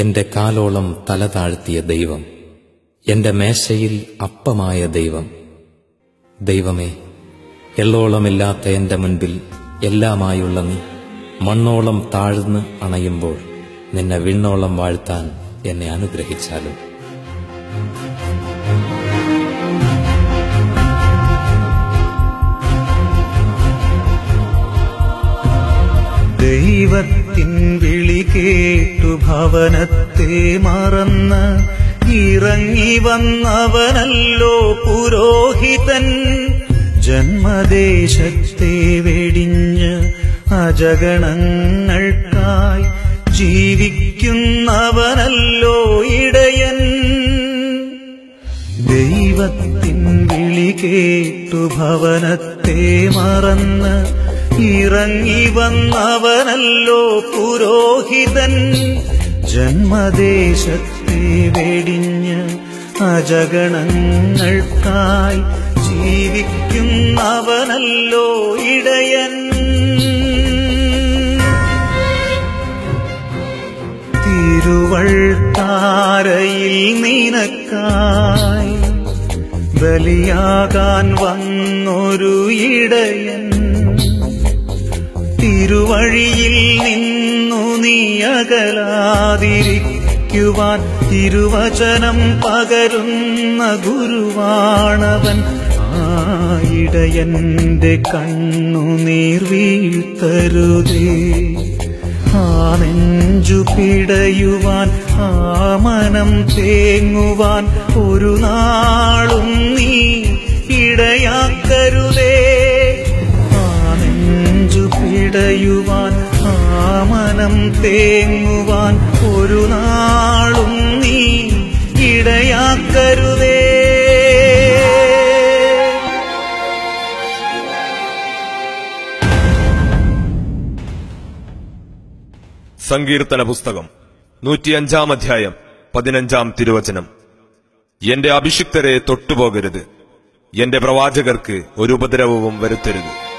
എന്റെ കാലോളം തല താഴ്ത്തിയ ദൈവം എന്റെ മേശയിൽ അപ്പമായ ദൈവം. ദൈവമേ എള്ളോളമില്ലാത്ത എന്റെ മുൻപിൽ എല്ലാമായുള്ള നീ മണ്ണോളം താഴ്ന്ന് അണയുമ്പോൾ നിന്നെ വിണ്ണോളം വാഴ്ത്താൻ എന്നെ അനുഗ്രഹിച്ചാലും. ദൈവത്തിൻ ഭവനത്തെ മറന്ന് ഇറങ്ങി വന്നവനല്ലോ പുരോഹിതൻ. ജന്മദേശത്തെ വെടിഞ്ഞ് അജഗണങ്ങൾക്കായി ജീവിക്കുന്നവനല്ലോ ഇടയൻ. ദൈവത്തിൻ വിളി കേട്ടു ഭവനത്തെ മറന്ന് ഇറങ്ങി വന്നവനല്ലോ പുരോഹിതൻ. ജന്മദേശത്തെ വെടിഞ്ഞ് അജഗണങ്ങൾക്കായി ജീവിക്കുന്നവനല്ലോ ഇടയൻ. തിരുവൾത്താരയിൽ നിനക്കായി ബലിയാകാൻ വന്നൊരു ഇടയൻ. തിരുവഴിയിൽ നിന്നു നീ അകലാതിരിക്കുവാൻ തിരുവചനം പകരുന്ന ഗുരുവാണവൻ. ആയിടയന്റെ കണ്ണുനീർ വീഴ്ത്തരുതേ ആ നെഞ്ചു പിടയുവാൻ ആ മനം തേങ്ങുവാൻ ഒരു നാളും പിടയുവാൻ ആമനം തേങ്ങുവാൻ ഒരു നാളും നീ ഇടയാക്കരുതേ. സങ്കീർത്തന പുസ്തകം നൂറ്റിയഞ്ചാം അധ്യായം പതിനഞ്ചാം തിരുവചനം. എന്റെ അഭിഷിക്തരെ തൊട്ടുപോകരുത്. എന്റെ പ്രവാചകർക്ക് ഒരു ഉപദ്രവവും വരുത്തരുത്.